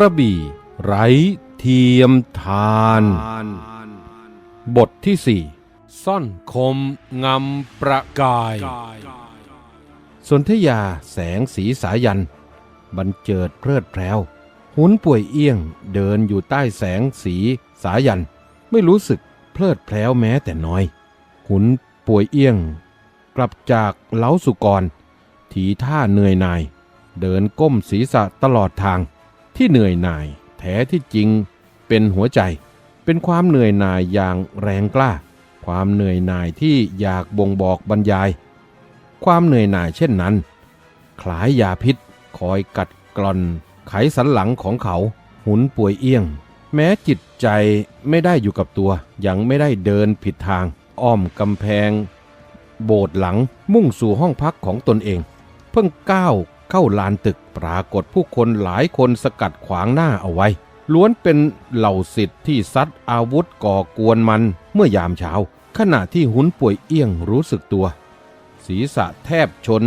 ระบี่ ไร้เทียมทาน บทที่สี่ซ่อนคมงำประกาย สนธยาแสงสีสายันบันเจิดเพลิดเพลวหุนป่วยเอี้ยงเดินอยู่ใต้แสงสีสายัน ไม่รู้สึกเพลิดเพลวแม้แต่น้อย หุนป่วยเอี้ยง กลับจากเล้าสุกร ถีท่าเหนื่อยหน่าย เดินก้มศีรษะตลอดทาง ที่เหนื่อยหน่ายแท้ที่จริงเป็นหัวใจ เป็นความเหนื่อยหน่ายอย่างแรงกล้า ความเหนื่อยหน่ายที่อยากบ่งบอกบรรยาย ความเหนื่อยหน่ายเช่นนั้นคลายยาพิษคอยกัดกร่อน ไขสันหลังของเขา หุนป่วยเอี้ยง แม้จิตใจไม่ได้อยู่กับตัวยังไม่ได้เดินผิดทาง อ้อมกำแพง โบสถ์หลังมุ่งสู่ห้องพักของตนเอง เพิ่งก้าว เข้าลานตึกปรากฏผู้คนหลายคนสกัดขวางหน้าเอาไว้ ล้วนเป็นเหล่าสิทธิ์ที่ซัดอาวุธก่อกวนมันเมื่อยามเช้า ขณะที่หุนป่วยเอี้ยงรู้สึกตัว ศีรษะแทบชน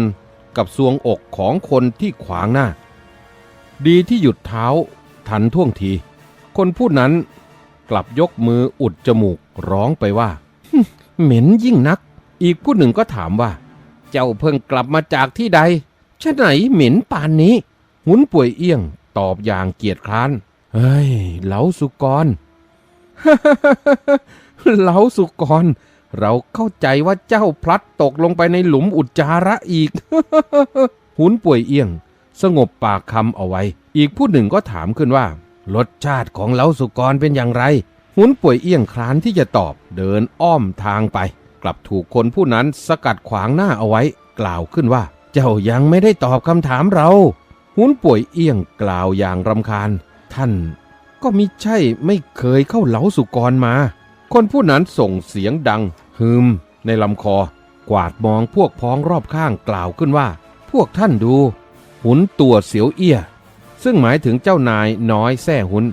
กับซวงอกของคนที่ขวางหน้า ดีที่หยุดเท้าทันท่วงที คนผู้นั้นกลับยกมืออุดจมูกร้องไปว่า เหม็นยิ่งนัก อีกผู้หนึ่งก็ถามว่า เจ้าเพิ่งกลับมาจากที่ใด ชะไหนเหม็นป่านนี้ หุนป่วยเอี้ยง ตอบอย่างเกียจคร้าน เฮ้ย เหลาสุกรเหลาสุกร เราเข้าใจว่าเจ้าพลัดตกลงไปในหลุมอุจจาระอีก หุนป่วยเอี้ยง สงบปากคำเอาไว้ อีกผู้หนึ่งก็ถามขึ้นว่า รสชาติของเหลาสุกรเป็นอย่างไร หุนป่วยเอี้ยงคลานที่จะตอบเดินอ้อมทางไป กลับถูกคนผู้นั้นสกัดขวางหน้าเอาไว้ กล่าวขึ้นว่า เจ้ายังไม่ได้ตอบคำถามเรา หุนป่วยเอี้ยงกล่าวอย่างรำคาญ ท่านก็มิใช่ไม่เคยเข้าเหลาสุกรมา คนผู้นั้นส่งเสียงดังฮึมในลำคอ กวาดมองพวกพ้องรอบข้างกล่าวขึ้นว่า พวกท่านดู หุนตัวเสียวเอี้ย ซึ่งหมายถึงเจ้านายน้อยแท่หุน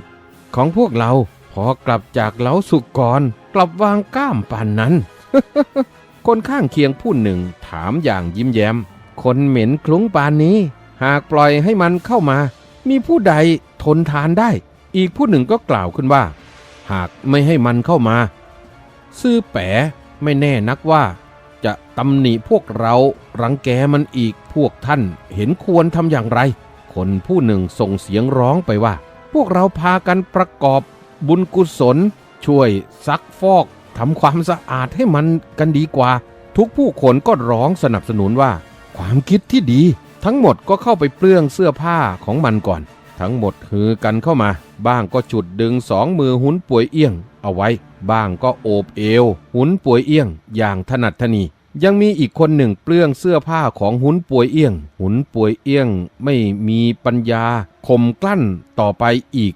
ของพวกเราพอกลับจากเหลาสุกรกลับวางก้ามป่านนั้น คนข้างเคียงผู้หนึ่งถามอย่างยิ้มแย้ม คนเหม็นคลุ้งปานนี้ หากปล่อยให้มันเข้ามา มีผู้ใดทนทานได้ อีกผู้หนึ่งก็กล่าวขึ้นว่า หากไม่ให้มันเข้ามา ซื่อแป๋ไม่แน่นักว่า จะตำหนิพวกเรารังแกมันอีกพวกท่านเห็นควรทำอย่างไร คนผู้หนึ่งส่งเสียงร้องไปว่า พวกเราพากันประกอบบุญกุศล ช่วยซักฟอกทำความสะอาดให้มันกันดีกว่า ทุกผู้คนก็ร้องสนับสนุนว่า ความคิดที่ดี ทั้งหมดก็เข้าไปเปลื้องเสื้อผ้าของมันก่อน ทั้งหมดฮือกันเข้ามา บ้างก็จุดดึงสองมือหุนป่วยเอี้ยง เอาไว้ บ้างก็โอบเอว หุนป่วยเอี้ยง อย่างถนัดทนียังมีอีกคนหนึ่งเปลื้องเสื้อผ้าของหุนป่วยเอี้ยง หุนป่วยเอี้ยงไม่มีปัญญาข่มกลั้นต่อไปอีก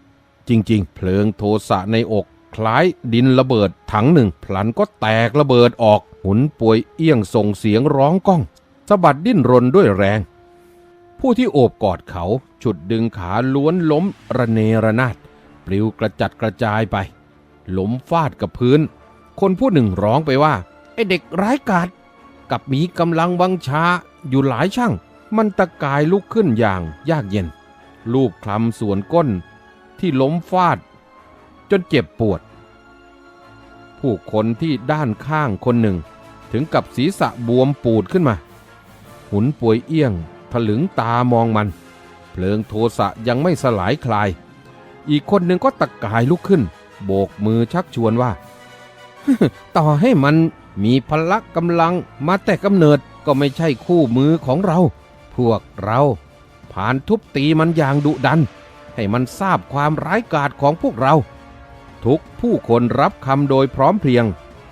จริง ๆ เพลิงโทสะในอกคล้ายดินระเบิดถังหนึ่งพลันก็แตกระเบิดออก หุนป่วยเอี้ยงส่งเสียงร้องก้อง สะบัดดิ้นรนด้วยแรง ผู้ที่โอบกอดเขาฉุดดึงขาล้วนล้มระเนระนาดปลิวกระจัดกระจายไปล้มฟาดกับพื้น คนผู้หนึ่งร้องไปว่า ไอเด็กร้ายกาจกับมีกำลังวังชาอยู่หลายช่าง มันตะกายลุกขึ้นอย่างยากเย็น ลูบคลำส่วนก้นที่ล้มฟาด จนเจ็บปวด ผู้คนที่ด้านข้างคนหนึ่ง ถึงกับศีรษะบวมปูดขึ้นมา หุนป่วยเอี้ยง ถลึงตามองมัน เพลิงโทสะยังไม่สลายคลาย อีกคนหนึ่งก็ตะกายลุกขึ้น โบกมือชักชวนว่า ต่อให้มันมีพละกำลังมาแต่กำเนิดก็ไม่ใช่คู่มือของเรา พวกเราผ่านทุบตีมันอย่างดุดัน ให้มันทราบความร้ายกาจของพวกเรา ทุกผู้คนรับคำโดยพร้อมเพรียง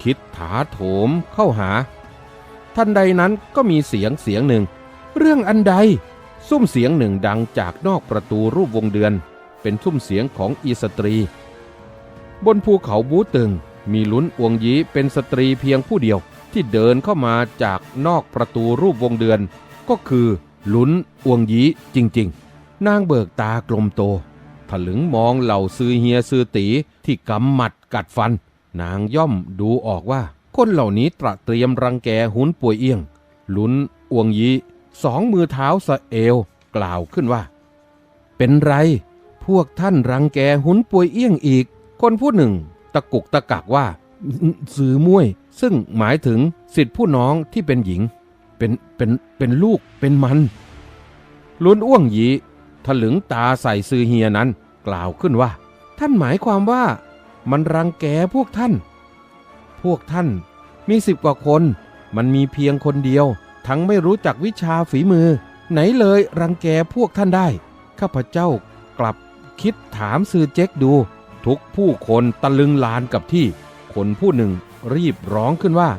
คิดถาโถมเข้าหา ทันใดนั้นก็มีเสียงเสียงหนึ่ง เรื่องอันใด ซุ้มเสียงหนึ่งดังจากนอกประตูรูปวงเดือน เป็นซุ้มเสียงของอีสตรี บนภูเขาบูตึง มีลุ้นอวงยีเป็นสตรีเพียงผู้เดียวที่เดินเข้ามาจากนอกประตูรูปวงเดือน ก็คือลุ้นอวงยีจริง ๆ นางเบิกตากลมโตถลึงมองเหล่าซือเฮียซือตีที่กำหมัดกัดฟัน นางย่อมดูออกว่า คนเหล่านี้ตระเตรียมรังแกหุนป่วยเอียง ลุนอวงยีสองมือเท้าสะเอว กล่าวขึ้นว่า เป็นไร พวกท่านรังแกหุนป่วยเอียงอีก คนผู้หนึ่ง ตะกุกตะกักว่าสือม่วยซึ่งหมายถึงสิทธิผู้น้องที่เป็นหญิง เป็นเป็นเป็นลูกเป็นมัน ลุนอ้วงหยีถลึงตาใส่ซือเฮียนั้น กล่าวขึ้นว่า ท่านหมายความว่า มันรังแกพวกท่าน พวกท่าน มีสิบกว่าคน มันมีเพียงคนเดียว ทั้งไม่รู้จักวิชาฝีมือ ไหนเลยรังแกพวกท่านได้ ข้าพเจ้ากลับคิดถามซือเจ๊กดู ทุกผู้คนตะลึงลานกับที่ คนผู้หนึ่งรีบร้องขึ้นว่า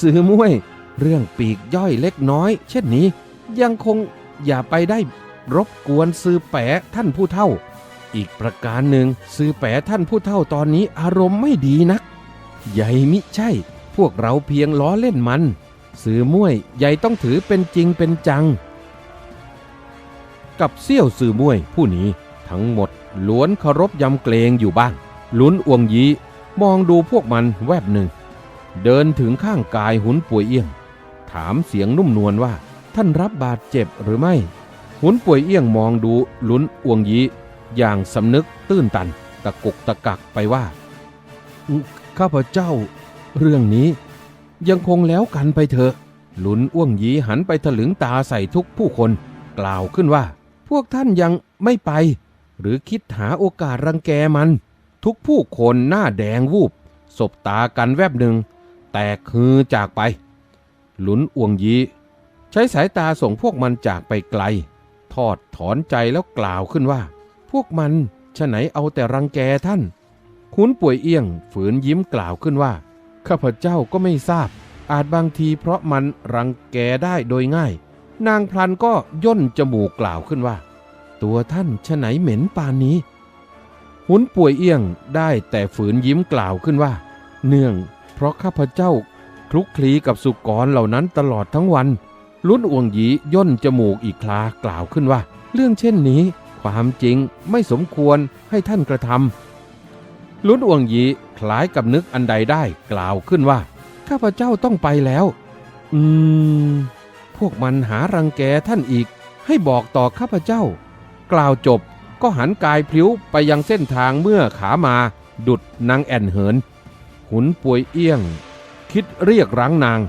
ซือม่วย เรื่องปีกย่อยเล็กน้อย เช่นนี้ ยังคงอย่าไปได้รบกวนซื้อแปะท่านผู้เท่า อีกประการหนึ่งซื้อแปะท่านผู้เท่าตอนนี้อารมณ์ไม่ดีนัก ใหญ่มิใช่ พวกเราเพียงล้อเล่นมันซื้อม่วยใหญ่ต้องถือเป็นจริงเป็นจัง กับเซี่ยวซื้อม่วยผู้นี้ทั้งหมดล้วนเคารพยำเกรงอยู่บ้าง ลุ้นอวงยีมองดูพวกมันแวบหนึ่ง เดินถึงข้างกายหุนป่วยเอี้ยง ถามเสียงนุ่มนวลว่า ท่านรับบาดเจ็บหรือไม่ หุนป่วยเอี้ยงมองดูลุ้นอวงยีอย่างสำนึกตื้นตัน ตะกุกตะกักไปว่า ข้าพเจ้า เรื่องนี้ยังคงแล้วกันไปเถอะ หลุนอ้วงยีหันไปถลึงตาใส่ทุกผู้คน กล่าวขึ้นว่า พวกท่านยังไม่ไป หรือคิดหาโอกาสรังแกมัน ทุกผู้คนหน้าแดงวูบ สบตากันแวบหนึ่ง แตกฮือจากไป หลุนอ้วงยีใช้สายตาส่งพวกมันจากไปไกล ทอดถอนใจแล้วกล่าวขึ้นว่า พวกมันฉะไหนเอาแต่รังแกท่าน ขุนป่วยเอี้ยงฝืนยิ้มกล่าวขึ้นว่า ข้าพเจ้าก็ไม่ทราบ อาจบางทีเพราะมันรังแกได้โดยง่าย นางพลันก็ย่นจมูกกล่าวขึ้นว่า ตัวท่านฉะไหนเหม็นปานนี้หุนป่วยเอี้ยงได้แต่ฝืนยิ้มกล่าวขึ้นว่า เนื่อง เพราะข้าพเจ้าคลุกคลีกับสุกรเหล่านั้นตลอดทั้งวัน ลุ้นอวงหยีย่นจมูกอีกคลากล่าวขึ้นว่า เรื่องเช่นนี้ ความจริงไม่สมควรให้ท่านกระทำ ลุนอวงยีคล้ายกับนึกอันใดได้กล่าวขึ้นว่า ข้าพเจ้าต้องไปแล้ว อืม พวกมันหารังแกท่านอีก ให้บอกต่อข้าพเจ้า กล่าวจบก็หันกายพลิ้วไปยังเส้นทางเมื่อขามา ดุดนางแอ่นเหิน หุนป่วยเอี้ยง คิดเรียกรั้งนาง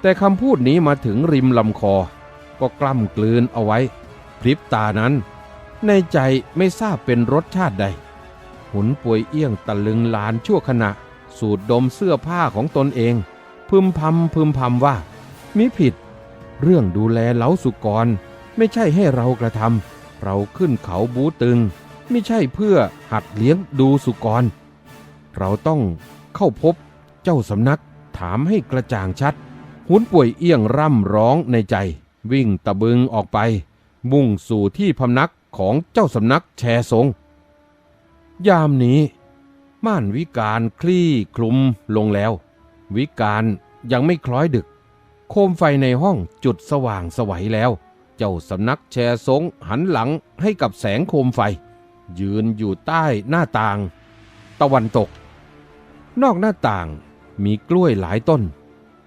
แต่คำพูดนี้มาถึงริมลำคอ ก็กล้ำกลืนเอาไว้ พริบตานั้น ในใจไม่ทราบเป็นรสชาติใด หุนป่วยเอี้ยงตะลึงลานชั่วขณะ สูดดมเสื้อผ้าของตนเอง พึมพำพึมพำว่า มิผิด เรื่องดูแลเล้าสุกร ไม่ใช่ให้เรากระทำเราขึ้นเขาบูตึง ไม่ใช่เพื่อหัดเลี้ยงดูสุกร เราต้องเข้าพบเจ้าสำนักถามให้กระจ่างชัด หุนป่วยเอี้ยงร่ำร้องในใจ วิ่งตะบึงออกไป มุ่งสู่ที่พำนักของเจ้าสำนักแชทรง ยามนี้ ม่านวิการคลี่คลุมลงแล้ว วิการยังไม่คล้อยดึก โคมไฟในห้องจุดสว่างสวัยแล้ว เจ้าสำนักแชร์สงหันหลังให้กับแสงโคมไฟ ยืนอยู่ใต้หน้าต่าง ตะวันตก นอกหน้าต่างมีกล้วยหลายต้น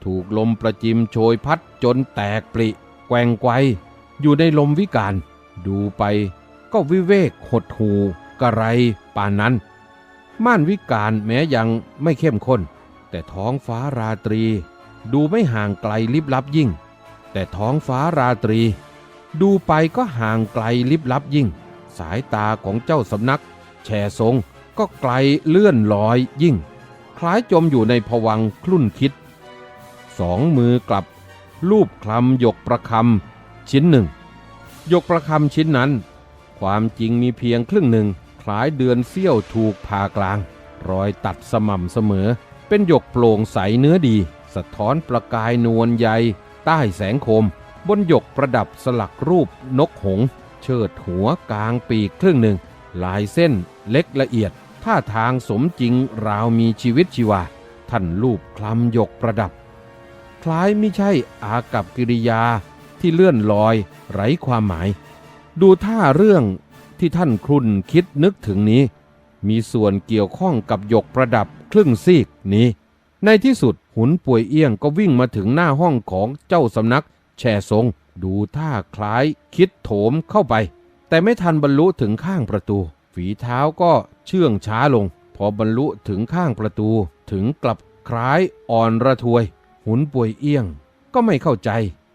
ถูกลมประจิมโชยพัดจนแตกปริ แกว่งไกวอยู่ในลมวิการ ดูไปก็วิเวกหดหู กระไรป่านนั้น ม่านวิการแม้ยังไม่เข้มข้น แต่ท้องฟ้าราตรี ดูไม่ห่างไกลลิบลับยิ่ง แต่ท้องฟ้าราตรี ดูไปก็ห่างไกลลิบลับยิ่ง สายตาของเจ้าสำนัก แช่ทรงก็ไกลเลื่อนลอยยิ่ง คล้ายจมอยู่ในผวังคลุ่นคิด สองมือกลับ ลูบคลำหยกประคำชิ้นหนึ่งหยกประคำชิ้นนั้น ความจริงมีเพียงครึ่งหนึ่ง คล้ายเดือนเสี้ยวถูกผ่ากลาง รอยตัดสม่ำเสมอ เป็นหยกโปร่งใสเนื้อดี สะท้อนประกายนวลใยใต้แสงโคม บนหยกประดับสลักรูปนกหงส์เชิดหัวกลางปีกครึ่งหนึ่ง ลายเส้นเล็กละเอียด ท่าทางสมจริงราวมีชีวิตชีวา ท่านรูปคลำหยกประดับ คล้ายไม่ใช่อากับกิริยาที่เลื่อนลอยไร้ความหมาย ดูท่าเรื่อง ที่ท่านครุนคิดนึกถึงนี้ มีส่วนเกี่ยวข้องกับหยกประดับครึ่งซีกนี้ ในที่สุดหุนป่วยเอี้ยงก็วิ่งมาถึงหน้าห้องของเจ้าสำนักแช่ทรงดูท่าคล้ายคิดโถมเข้าไป แต่ไม่ทันบรรลุถึงข้างประตู ฝีเท้าก็เชื่องช้าลง พอบรรลุถึงข้างประตูถึงกลับคล้ายอ่อนระทวย หุนป่วยเอี้ยงก็ไม่เข้าใจ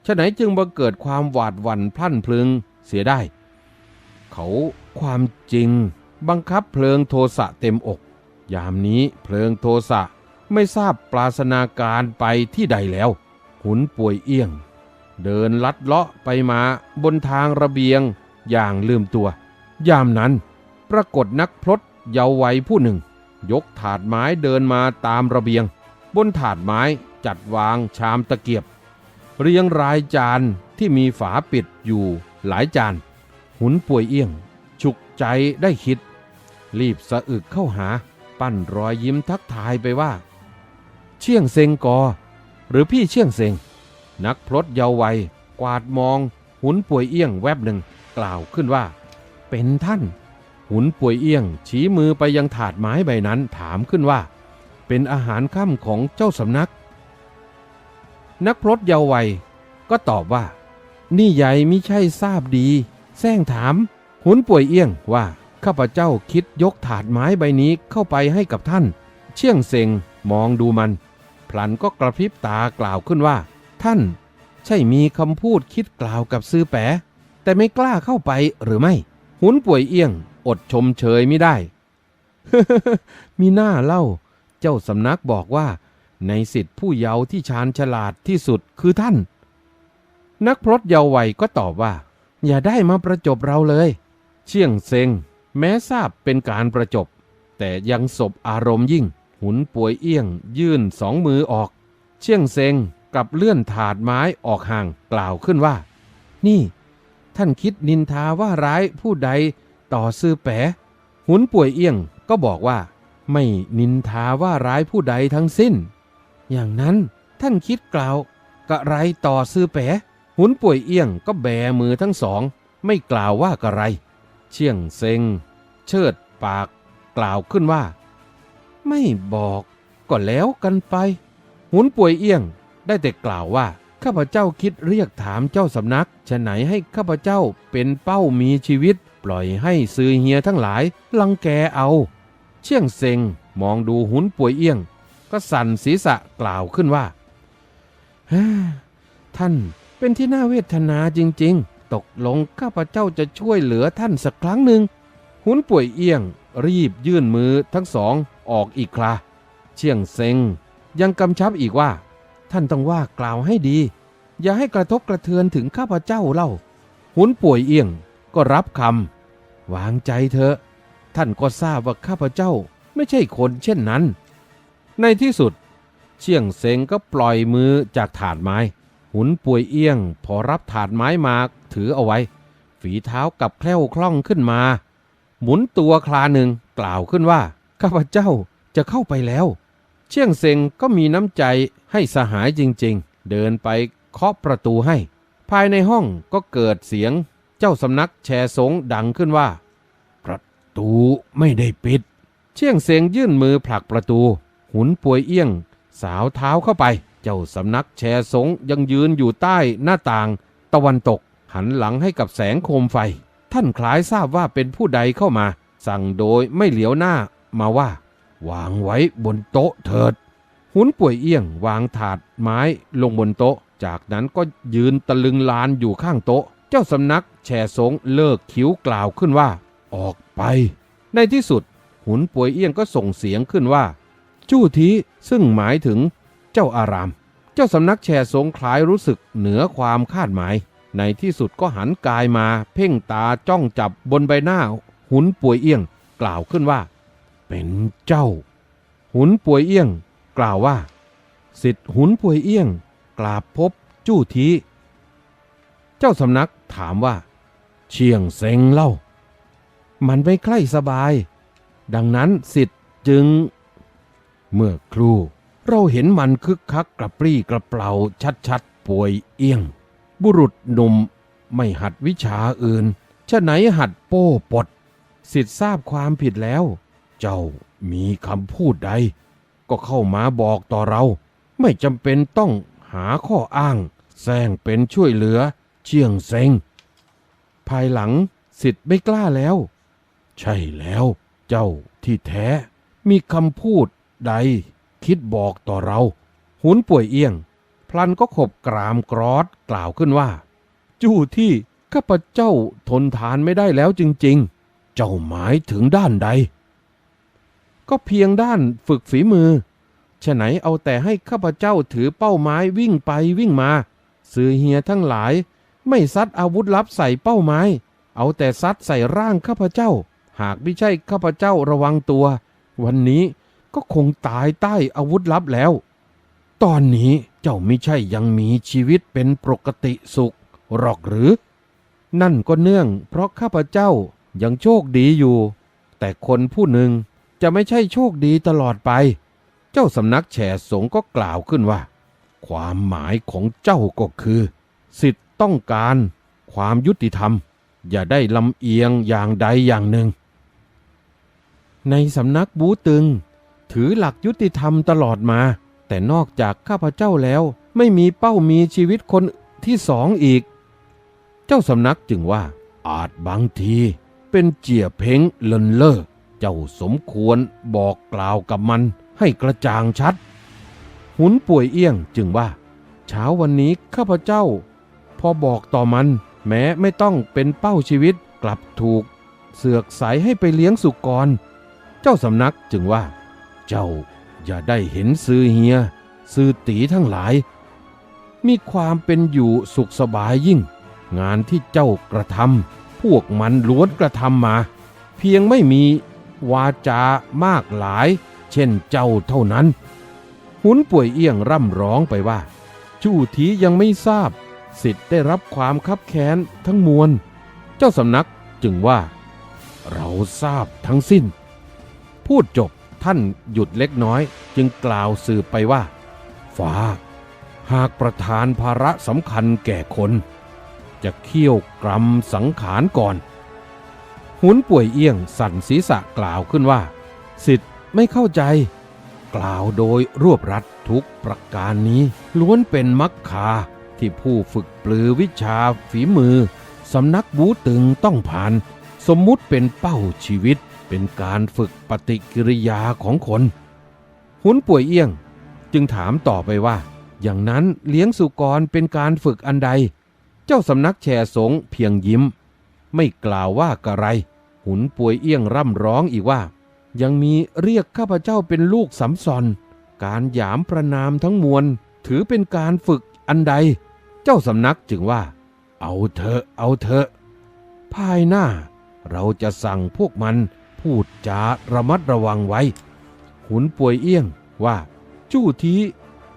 ฉะไหนจึงบังเกิดความหวาดหวั่นพลันพลึงเสียได้ เขาความจริง บังคับเพลิงโทสะเต็มอก ยามนี้เพลิงโทสะไม่ทราบปราศนาการไปที่ใดแล้ว หุนป่วยเอี้ยง เดินลัดเลาะไปมาบนทางระเบียงอย่างลืมตัว ยามนั้น ปรากฏนักพรตเยาว์วัยผู้หนึ่ง ยกถาดไม้เดินมาตามระเบียง บนถาดไม้จัดวางชามตะเกียบ เรียงรายจานที่มีฝาปิดอยู่หลายจาน หุนป่วยเอี้ยง ฉุกใจได้คิด รีบสะอึกเข้าหา ปั้นรอยยิ้มทักทายไปว่า เชี่ยงเซงกอ หรือพี่เชี่ยงเซง นักพรตเยาว์วัย กวาดมอง หุนป่วยเอี้ยงแวบหนึ่งกล่าวขึ้นว่า เป็นท่าน หุนป่วยเอี้ยง ชี้มือไปยังถาดไม้ใบนั้นถามขึ้นว่า เป็นอาหารค่ำของเจ้าสำนัก นักพรตเยาว์วัยก็ตอบว่า นี่ใหญ่ไมิใช่ทราบดี แซงถามหุนป่วยเอี้ยงว่าข้าพเจ้าคิดยกถาดไม้ใบนี้เข้าไปให้กับท่าน เชี่ยงเซงมองดูมัน พลันก็กระพริบตากล่าวขึ้นว่า ท่าน ใช่มีคำพูดคิดกล่าวกับซื้อแปะแต่ไม่กล้าเข้าไปหรือไม่ หุนป่วยเอี้ยง อดชมเชยไม่ได้ มีหน้าเล่า เจ้าสำนักบอกว่า ในสิทธิผู้เยาว์ที่ชาญฉลาดที่สุดคือท่าน นักพรตเยาว์วัยก็ตอบว่า อย่าได้มาประจบเราเลย เชี่ยงเซงแม้ทราบเป็นการประจบ แต่ยังสบอารมณ์ยิ่ง หุนป่วยเอี้ยง ยื่นสองมือออก เชี่ยงเซงกลับเลื่อนถาดไม้ออกห่างกล่าวขึ้นว่า นี่ ท่านคิดนินทาว่าร้ายผู้ใดต่อซื้อแปะหุนป่วยเอี้ยงก็บอกว่า ไม่นินทาว่าร้ายผู้ใดทั้งสิ้น อย่างนั้นท่านคิดกล่าวกะไรต่อซื้อแปะ หุนป่วยเอี้ยงก็แบมือทั้งสอง ไม่กล่าวว่ากะไร เชี่ยงเซงเชิดปาก กล่าวขึ้นว่า ไม่บอกก็แล้วกันไป หุนป่วยเอี้ยงได้แต่กล่าวว่าข้าพเจ้าคิดเรียกถามเจ้าสำนักฉะไหนให้ข้าพเจ้าเป็นเป้ามีชีวิต ปล่อยให้ซือเฮียทั้งหลายลังแกเอา เชี่ยงเซงมองดูหุนป่วยเอี้ยง ก็สั่นศีรษะกล่าวขึ้นว่าท่าน เป็นที่น่าเวทนาจริงๆ ตกลงข้าพเจ้าจะช่วยเหลือท่านสักครั้งหนึ่ง หุนป่วยเอี้ยง รีบยื่นมือทั้งสองออกอีกครา เชียงเซงยังกำชับอีกว่า ท่านต้องว่ากล่าวให้ดี อย่าให้กระทบกระเทือนถึงข้าพเจ้าเล่า หุนป่วยเอี้ยงก็รับคำวางใจเถอะ ท่านก็ทราบว่าข้าพเจ้าไม่ใช่คนเช่นนั้น ในที่สุด เชียงเซงก็ปล่อยมือจากถาดไม้ หุนป่วยเอี้ยง พอรับถาดไม้มาถือเอาไว้ ฝีเท้ากับแคล่วคล่องขึ้นมา หมุนตัวคลาหนึ่งกล่าวขึ้นว่า ข้าพเจ้าจะเข้าไปแล้ว เชี่ยงเซงก็มีน้ำใจให้สหายจริงๆ เดินไปเคาะประตูให้ ภายในห้องก็เกิดเสียง เจ้าสำนักแชสงดังขึ้นว่า ประตูไม่ได้ปิด เชี่ยงเซงยื่นมือผลักประตู หุนป่วยเอี้ยง สาวเท้าเข้าไป เจ้าสำนักแชสงยังยืนอยู่ใต้หน้าต่างตะวันตก หันหลังให้กับแสงโคมไฟ ท่านคล้ายทราบว่าเป็นผู้ใดเข้ามา สั่งโดยไม่เหลียวหน้ามาว่า วางไว้บนโต๊ะเถิด หุนป่วยเอี้ยงวางถาดไม้ลงบนโต๊ะ จากนั้นก็ยืนตะลึงลานอยู่ข้างโต๊ะ เจ้าสำนักแชสงเลิกคิ้วกล่าวขึ้นว่า ออกไป ในที่สุด หุนป่วยเอี้ยงก็ส่งเสียงขึ้นว่า จู้ทีซึ่งหมายถึง จ้าอาราม เจ้าสำนักแชร์สงคลายรู้สึกเหนือความคาดหมาย ในที่สุดก็หันกายมา เพ่งตาจ้องจับบนใบหน้า หุนป่วยเอี้ยง กล่าวขึ้นว่า เป็นเจ้า หุนป่วยเอี้ยง กล่าวว่า สิทธิ์หุนป่วยเอี้ยง กราบพบจู้ทีเจ้าสำนักถามว่า เชียงเซ็งเล่า มันไม่ใกล้สบาย ดังนั้นสิทธิ์จึง เมื่อครู เราเห็นมันคึกคักกระปรี้กระเปล่าชัดๆป่วยเอี้ยง บุรุษหนุ่มไม่หัดวิชาอื่นฉะไหนหัดโป้ปด สิทธิ์ทราบความผิดแล้ว เจ้ามีคำพูดใด ก็เข้ามาบอกต่อเรา ไม่จำเป็นต้องหาข้ออ้างแซงเป็นช่วยเหลือ เชียงเซ็งภายหลังสิทธิ์ไม่กล้าแล้ว ใช่แล้ว เจ้าที่แท้มีคำพูดใด คิดบอกต่อเรา หุนป่วยเอียง พลันก็ขบกรามกรอดกล่าวขึ้นว่า จู้ที่ข้าพเจ้าทนทานไม่ได้แล้วจริงๆ เจ้าหมายถึงด้านใด ก็เพียงด้านฝึกฝีมือฉะไหนเอาแต่ให้ข้าพเจ้าถือเป้าไม้วิ่งไปวิ่งมา สื่อเฮียทั้งหลาย ไม่ซัดอาวุธลับใส่เป้าไม้ เอาแต่ซัดใส่ร่างข้าพเจ้า หากไม่ใช่ข้าพเจ้าระวังตัว วันนี้ ก็คงตายใต้อาวุธลับแล้ว ตอนนี้เจ้าไม่ใช่ยังมีชีวิตเป็นปกติสุขหรอกหรือ นั่นก็เนื่องเพราะข้าพเจ้ายังโชคดีอยู่ แต่คนผู้หนึ่งจะไม่ใช่โชคดีตลอดไป เจ้าสำนักแฉสงก็กล่าวขึ้นว่า ความหมายของเจ้าก็คือ สิทธิ์ต้องการความยุติธรรม อย่าได้ลำเอียงอย่างใดอย่างหนึ่ง ในสำนักบูตึง ถือหลักยุติธรรมตลอดมา แต่นอกจากข้าพเจ้าแล้ว ไม่มีเป้ามีชีวิตคนที่สองอีก เจ้าสำนักจึงว่า อาจบางที เป็นเจียเพ้งเลินเล่อเจ้าสมควรบอกกล่าวกับมันให้กระจ่างชัด หุนป่วยเอี้ยงจึงว่า เช้าวันนี้ข้าพเจ้า พอบอกต่อมัน แม้ไม่ต้องเป็นเป้าชีวิตกลับถูก เสือกใสให้ไปเลี้ยงสุกร เจ้าสำนักจึงว่า เจ้าอย่าได้เห็นซื้อเฮีย ซื้อตีทั้งหลาย มีความเป็นอยู่สุขสบายยิ่ง งานที่เจ้ากระทำพวกมันล้วนกระทำมา เพียงไม่มีวาจามากหลาย เช่นเจ้าเท่านั้น หุนป่วยเอี้ยงร่ำร้องไปว่า ชู้ทียังไม่ทราบ สิทธิ์ได้รับความคับแค้นทั้งมวล เจ้าสำนักจึงว่า เราทราบทั้งสิ้น พูดจบ ท่านหยุดเล็กน้อยจึงกล่าวสืบไปว่าฟ้า หากประธานภาระสำคัญแก่คน จะเคี่ยวกรำสังขารก่อน หุนป่วยเอี้ยงสั่นศีรษะกล่าวขึ้นว่า สิทธิ์ไม่เข้าใจ กล่าวโดยรวบรัดทุกประการนี้ ล้วนเป็นมักคาที่ผู้ฝึกปลือวิชาฝีมือสำนักบูตึงต้องผ่าน สมมุติเป็นเป้าชีวิต เป็นการฝึกปฏิกิริยาของคน หุนป่วยเอี้ยงจึงถามต่อไปว่า อย่างนั้นเลี้ยงสุกรเป็นการฝึกอันใด เจ้าสำนักแชสงเพียงยิ้ม ไม่กล่าวว่ากระไร หุนป่วยเอี้ยงร่ำร้องอีกว่า ยังมีเรียกข้าพเจ้าเป็นลูกสำซอน การหยามประนามทั้งมวล ถือเป็นการฝึกอันใด เจ้าสำนักจึงว่า เอาเถอะเอาเถอะภายหน้าเราจะสั่งพวกมัน พูดจาระมัดระวังไว้หุนป่วยเอี้ยงว่า จู้ที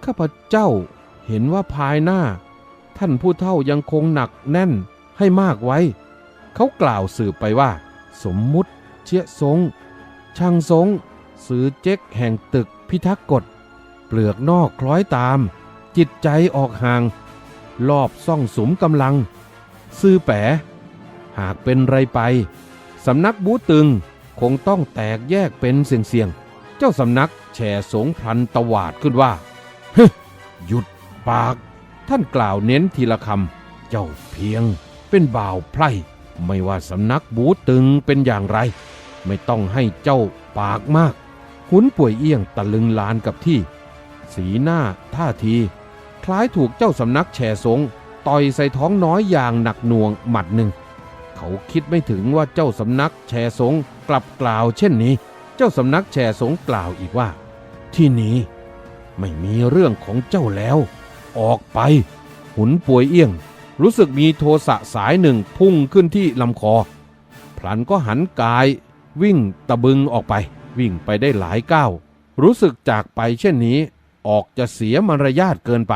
ข้าพเจ้าเห็นว่าภายหน้า ท่านผู้เฒ่ายังคงหนักแน่นให้มากไว้ เขากล่าวสืบไปว่า สมมุติเชี่ยซงช่างซงสือเจ๊กแห่งตึกพิทักษ์กฎ เปลือกนอกคล้อยตาม จิตใจออกห่าง รอบซ่องสมกำลัง ซื่อแปะหากเป็นไรไป สำนักบูตึง คงต้องแตกแยกเป็นเสียงๆ เจ้าสำนักแช่สงพลันตวาดขึ้นว่าฮึหยุดปาก ท่านกล่าวเน้นทีละคำ เจ้าเพียง เป็นบ่าวไพร่ ไม่ว่าสำนักบูตึงเป็นอย่างไร ไม่ต้องให้เจ้าปากมากหุนป่วยเอี้ยงตะลึงลานกับที่ สีหน้าท่าที คล้ายถูกเจ้าสำนักแช่สงต่อยใส่ท้องน้อยอย่างหนักหน่วงหมัดหนึ่ง เขาคิดไม่ถึงว่าเจ้าสำนักแช่สง กลับกล่าวเช่นนี้ เจ้าสำนักแช่สงกล่าวอีกว่า ที่นี้ไม่มีเรื่องของเจ้าแล้ว ออกไป หุนป่วยเอี้ยง รู้สึกมีโทสะสายหนึ่งพุ่งขึ้นที่ลำคอ พลันก็หันกาย วิ่งตะบึงออกไป วิ่งไปได้หลายก้าวรู้สึกจากไปเช่นนี้ ออกจะเสียมารยาทเกินไป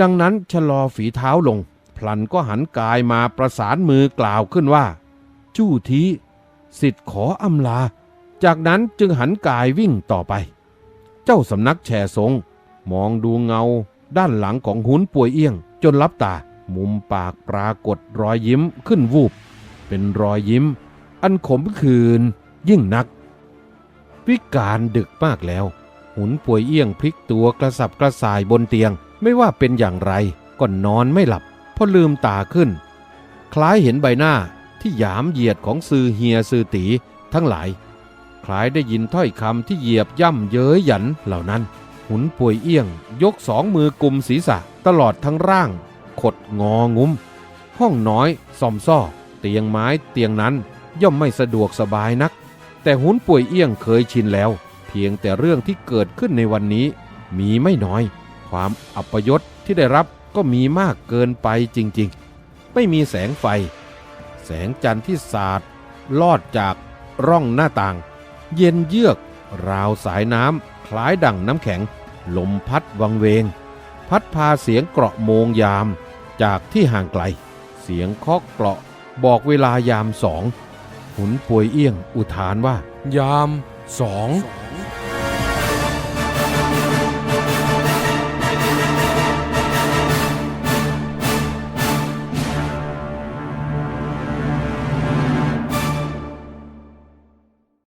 ดังนั้นชะลอฝีเท้าลง พลันก็หันกายมาประสานมือกล่าวขึ้นว่า จู้ที สิทธิ์ขออำลา จากนั้นจึงหันกายวิ่งต่อไป เจ้าสำนักแช่สงมองดูเงา ด้านหลังของหุนป่วยเอี้ยง จนลับตา มุมปากปรากฏรอยยิ้มขึ้นวูบ เป็นรอยยิ้ม อันขมขื่นยิ่งนักวิการดึกมากแล้ว หุนป่วยเอี้ยงพลิกตัวกระสับกระส่ายบนเตียง ไม่ว่าเป็นอย่างไรก็นอนไม่หลับพอลืมตาขึ้น คล้ายเห็นใบหน้า ที่หยามเหยียดของซือเฮียซือตีทั้งหลาย คล้ายได้ยินถ้อยคำที่เหยียบย่ำเย้ยหยันเหล่านั้น หุนป่วยเอี้ยง ยกสองมือกุมศีรษะตลอดทั้งร่าง ขดงองุ้ม ห้องน้อยซอมซ่อ เตียงไม้เตียงนั้นย่อมไม่สะดวกสบายนัก แต่หุนป่วยเอี้ยงเคยชินแล้ว เพียงแต่เรื่องที่เกิดขึ้นในวันนี้ มีไม่น้อย ความอัปยศที่ได้รับก็มีมากเกินไปจริงๆ ไม่มีแสงไฟ แสงจันทร์ที่สาดลอดจากร่องหน้าต่าง เย็นเยือกราวสายน้ำคล้ายดั่งน้ำแข็ง ลมพัดวังเวง พัดพาเสียงเกราะโมงยามจากที่ห่างไกล เสียงเคาะเกราะบอกเวลายามสอง หุนป่วยเอี้ยงอุทานว่า ยามสองสอง